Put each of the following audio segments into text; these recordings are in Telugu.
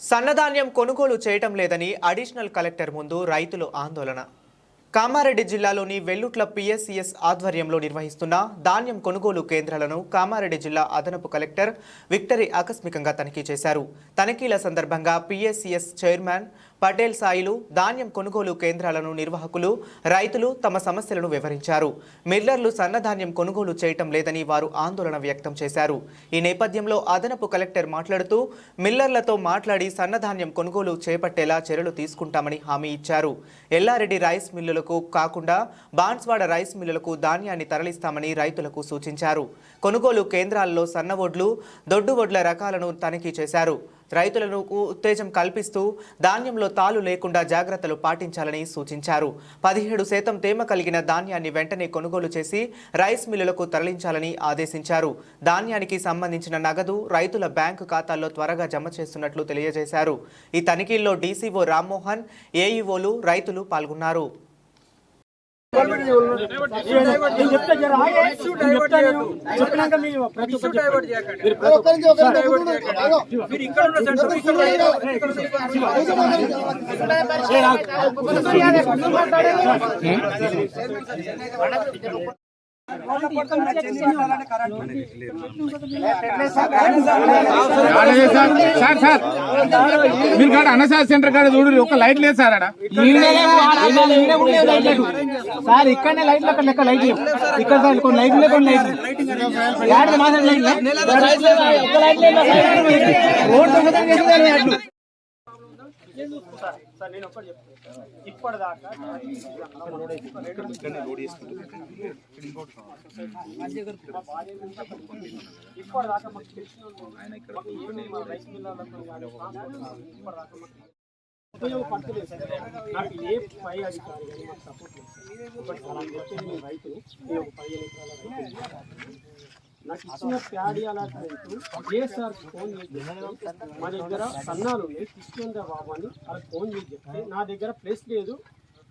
సన్నధాన్యం కొనుగోలు చేయటం లేదని అడిషనల్ కలెక్టర్ ముందు రైతులు ఆందోళన. కామారెడ్డి జిల్లాలోని వెల్లుట్ల పిఎస్సిఎస్ ఆధ్వర్యంలో నిర్వహిస్తున్న ధాన్యం కొనుగోలు కేంద్రాలను కామారెడ్డి జిల్లా అదనపు కలెక్టర్ విక్టరీ ఆకస్మికంగా తనిఖీ చేశారు. తనిఖీల సందర్భంగా పిఎస్సిఎస్ చైర్మన్ పటేల్ సాయిలు ధాన్యం కొనుగోలు కేంద్రాలను నిర్వాహకులు రైతులు తమ సమస్యలను వివరించారు. మిల్లర్లు సన్నధాన్యం కొనుగోలు చేయటం లేదని వారు ఆందోళన వ్యక్తం చేశారు. ఈ నేపథ్యంలో అదనపు కలెక్టర్ మాట్లాడుతూ మిల్లర్లతో మాట్లాడి సన్నధాన్యం కొనుగోలు చేపట్టేలా చర్యలు తీసుకుంటామని హామీ ఇచ్చారు. ఎల్లారెడ్డి రైస్ మిల్లులకు కాకుండా బాన్స్వాడ రైస్ మిల్లులకు ధాన్యాన్ని తరలిస్తామని రైతులకు సూచించారు. కొనుగోలు కేంద్రాల్లో సన్నవొడ్లు దొడ్డు వడ్ల రకాలను తనిఖీ చేశారు. రైతులను ఉత్తేజం కల్పిస్తూ ధాన్యంలో తాలు లేకుండా జాగ్రత్తలు పాటించాలని సూచించారు. పదిహేడు శాతం తేమ కలిగిన ధాన్యాన్ని వెంటనే కొనుగోలు చేసి రైస్ మిల్లులకు తరలించాలని ఆదేశించారు. ధాన్యానికి సంబంధించిన నగదు రైతుల బ్యాంకు ఖాతాల్లో త్వరగా జమ చేస్తున్నట్లు తెలియజేశారు. ఈ తనిఖీల్లో డీసీఓ రామ్మోహన్ ఏఈఓలు రైతులు పాల్గొన్నారు. నేను చెప్తా జర ఆగు. నేను చెప్తా నేను. చెప్పినాక మీరు ప్రతి ఒక్కరు చెప్పండి. మీరు ప్రతి ఒక్కరు- ఏ రాగు. ఆడలే సార్ సార్ సార్ మీరు కాడ అన్నసార్ సెంటర్ కాడ చూడు ఒక లైట్ లేదు సార్ ఆడ సార్ ఇక్కడనే లైట్లు అక్కడ లెక్క లైట్ లేవు. ఇక్కడ సార్ కొన్ని లైట్ లేవు, కొన్ని లైట్లు మాత్రం లైట్ లేదు, ఒక్క లైట్ లేదు. రోడ్డు మొత్తం సార్ నేను ఒక్కటి చెప్తాను ఇప్పటిదాకా ఇప్పటిదాకా మాకు తెలిసిన రైస్ మిల్లర్లకు ఇప్పటిదాకా మాకు ఉపయోగపడతలేదు సార్ నాకు ఏ పై అధికారి కానీ సపోర్ట్ లేదు సార్ బట్ అలా చెప్పేది నేను నేను ఒక పదిహేను ఎకరాల రైతు. నాకు ఇచ్చిన ప్యాడీ అలాంటి రైతు ఏ సార్ ఫోన్ చేసి మా దగ్గర సన్నాలు ఉన్నాయి తీసుకుందా బాబు అని అలా ఫోన్ చేసి చెప్తే నా దగ్గర ప్లేస్ లేదు.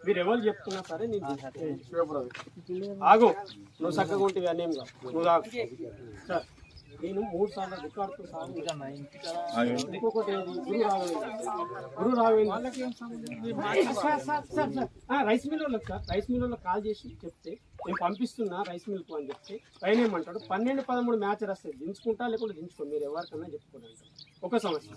మీరు ఎవరు చెప్తున్నా సరే నేను తీసుకుంటాను. ఆగు నువ్వు చక్కగా ఉంటుంది అనేం కాదు. నువ్వు ఆగు. సార్ నేను మూడు సార్లు రికార్డుతో సార్ ఇంకొకటి ఏది? గురు రాఘవేంద్ర. గురు రైస్ మిల్ వాళ్ళకి సార్ రైస్ మిల్ వాళ్ళకి కాల్ చేసి చెప్తే నేను పంపిస్తున్నా రైస్ మిల్క్ అని చెప్తే పైన ఏమంటాడు పన్నెండు పదమూడు మ్యాచ్ వస్తుంది దించుకుంటా లేకుంటే దించుకో మీరు ఎవరికన్నా చెప్పుకోండి ఒక సమస్య.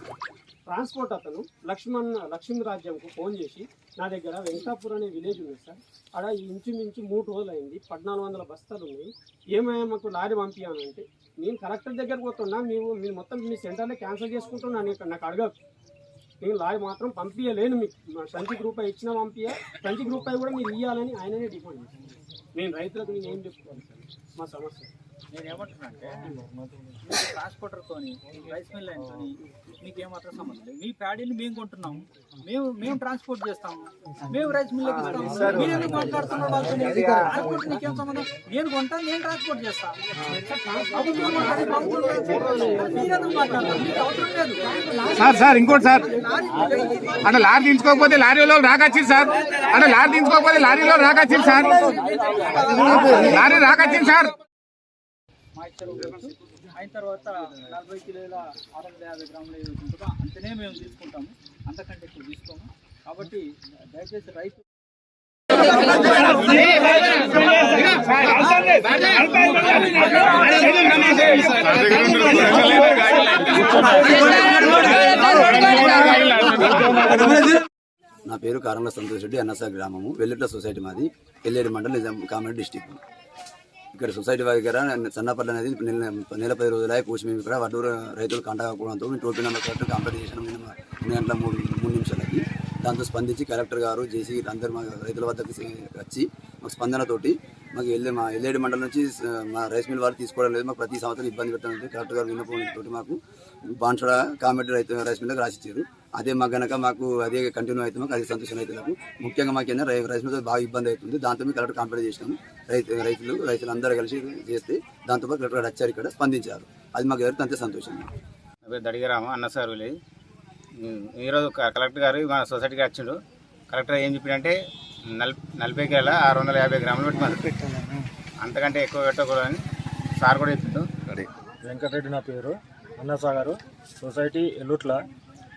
ట్రాన్స్పోర్ట్ అతను లక్ష్మణ్ లక్ష్మీ రాజ్యంకు ఫోన్ చేసి నా దగ్గర వెంకటాపూర్ అనే విలేజ్ ఉంది సార్. అక్కడ ఇంచుమించు మూడు రోజులు అయింది పద్నాలుగు వందల బస్తాలు ఉన్నాయి. ఏమయ్యా మాకు లారీ పంపించాను అంటే నేను కలెక్టర్ దగ్గరకు పోతున్నా మీరు మీరు మొత్తం మీ సెంటర్లో క్యాన్సిల్ చేసుకుంటున్నా నాకు అడగదు నేను లారీ మాత్రం పంపించలేను మీకు. మా సంచికి రూపాయి ఇచ్చిన పంపించ సంచికి రూపాయి కూడా మీరు ఇవ్వాలని ఆయననే డిమాండ్ చేశాను నేను రైతులకు నేను ఏం చెప్పుకోవాలి సార్? మా సమస్య. నేను ఏమంటున్నానంటే ట్రాన్స్పోర్టర్ తోని రైస్ మిల్ లైన్ తోని మీకు ఏమాత్రం సంబంధం లేదు. మీ ప్యాడీని మేము కొంటున్నాం. మేము మేము ట్రాన్స్పోర్ట్ చేస్తాము మేము రైస్ మిల్ ఇస్తాము మీరు ఎందుకు మాట్లాడుతున్నారు వాళ్ళతోని? ట్రాన్స్పోర్ట్ నీకేం సంబంధం? నేను కొంటాను నేను ట్రాన్స్పోర్ట్ చేస్తాను సార్ సార్ ఇంకోటి సార్. అంటే లారీ దించుకోకపోతే లారీలో రాకొచ్చింది సార్. అంటే లారీ దించుకోకపోతే లారీలో రాకొచ్చింది సార్. లారీ రాకొచ్చింది సార్. మా ఇచ్చారు అయిన తర్వాత నలభై కిలోల ఆరు వందల యాభై గ్రాముల ఏది అంతనే మేము తీసుకుంటాము. అంతకంటే ఎక్కువ తీసుకోము. కాబట్టి దయచేసి రైతు నా పేరు కారంల సంతోష్ రెడ్డి అన్నసా గ్రామము వెల్లుట్ల సొసైటీ మాది ఎల్లేరు మండలం నిజాం కామారెడ్డి డిస్టిక్. ఇక్కడ సొసైటీ దగ్గర సన్నపల్లి అనేది నెల నెల పది రోజులై పూసి మేము ఇక్కడ వడ్డూరు రైతులు కంట కాకపోవడంతో మేము టోపీ నెంబర్ కలెక్టర్ కంప్లైంట్ చేసినాం. మేము ఎనిమిది గంటల మూడు మూడు నిమిషాలకి దాంతో స్పందించి కలెక్టర్ గారు జేసీ అందరు మా రైతుల వద్దకు వచ్చి మాకు స్పందనతోటి మాకు వెళ్ళే మా ఎల్లేడి మండలం నుంచి మా రైస్ మిల్ వారు తీసుకోవడం లేదు. మాకు ప్రతి సంవత్సరం ఇబ్బంది పెట్టడం కలెక్టర్ గారు విన్నపంతో మాకు బాన్సడ కామెడీ రైతు రైస్ మిల్లకు రాసిచ్చారు. అదే మాకు గనక మాకు అదే కంటిన్యూ అయితే మాకు అది సంతోషం అయితే నాకు. ముఖ్యంగా మాకు ఏంటంటే రై- రైస్ మిల్ బాగా ఇబ్బంది అవుతుంది. దాంతో మేము కలెక్టర్ కంప్లైంట్ చేసినాము. రైతు రైతులు రైతులు అందరూ కలిసి చేస్తే దాంతో కలెక్టర్ గారు వచ్చారు ఇక్కడ స్పందించారు. అది మాకు ఎవరికి అంతే సంతోషం. నా పేరు దడిగరామ అన్నసార్ ఈరోజు కలెక్టర్ గారు మా సొసైటీకి వచ్చిండు. కలెక్టర్ ఏం చెప్పిండంటే నలభై కేల ఆరు వందల యాభై గ్రాములు పెట్టమని అంతకంటే ఎక్కువ పెట్టకూడదని సార్ కూడా చెప్పిండు. వెంకటరెడ్డి నా పేరు అన్నసాగరు సొసైటీ ఎల్లుట్ల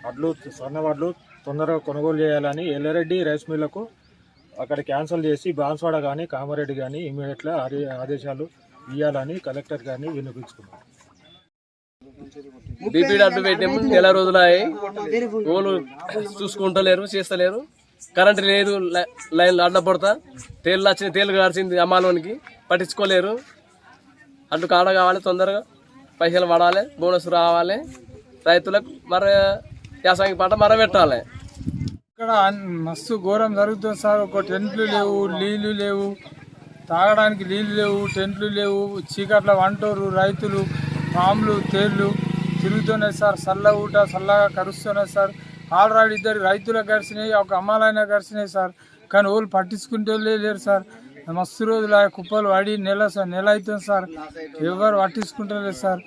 వడ్లు స్వర్ణ వడ్లు తొందరగా కొనుగోలు చేయాలని ఎల్లారెడ్డి రైస్ మిల్లకు అక్కడ క్యాన్సిల్ చేసి బాన్స్వాడ కానీ కామారెడ్డి కానీ ఇమీడియట్గా ఆదేశాలు ఇవ్వాలని కలెక్టర్ గారిని వినిపించుకున్నాం బీపీ అడ్డు పెట్టాము నెల రోజులు అయ్యాయి. ఓలు చూసుకుంటలేరు చేస్తలేరు. కరెంట్ లేదు లై- లైన్లు అడ్డపడతా. తేలు వచ్చిన తేలు కాల్చింది అమ్మాలోనికి. పట్టించుకోలేరు. అటు కాడ కావాలి తొందరగా పైసలు పడాలి బోనస్ రావాలి. రైతులకు మర యాసంగి పంట మర పెట్టాలి. ఇక్కడ మస్తు ఘోరం జరుగుతుంది సార్. ఒక టెంట్లు లేవు నీళ్ళు లేవు. తాగడానికి నీళ్ళు లేవు టెంట్లు లేవు. చీకట్ల వంటోరు రైతులు పాములు తేళ్ళు తిరుగుతున్నాయి సార్. చల్ల ఊట చల్లగా కరుస్తున్నాయి సార్. ఆల్రెడీ ఇద్దరు రైతులకు గడిచినాయి ఒక అమ్మాలైనా గడిచినాయి సార్. కానీ వాళ్ళు పట్టించుకుంటే లేరు సార్. మస్తు రోజులు ఆ కుప్పలు పడి నెల సార్ నెల అవుతుంది సార్. ఎవరు పట్టించుకుంటలేదు సార్.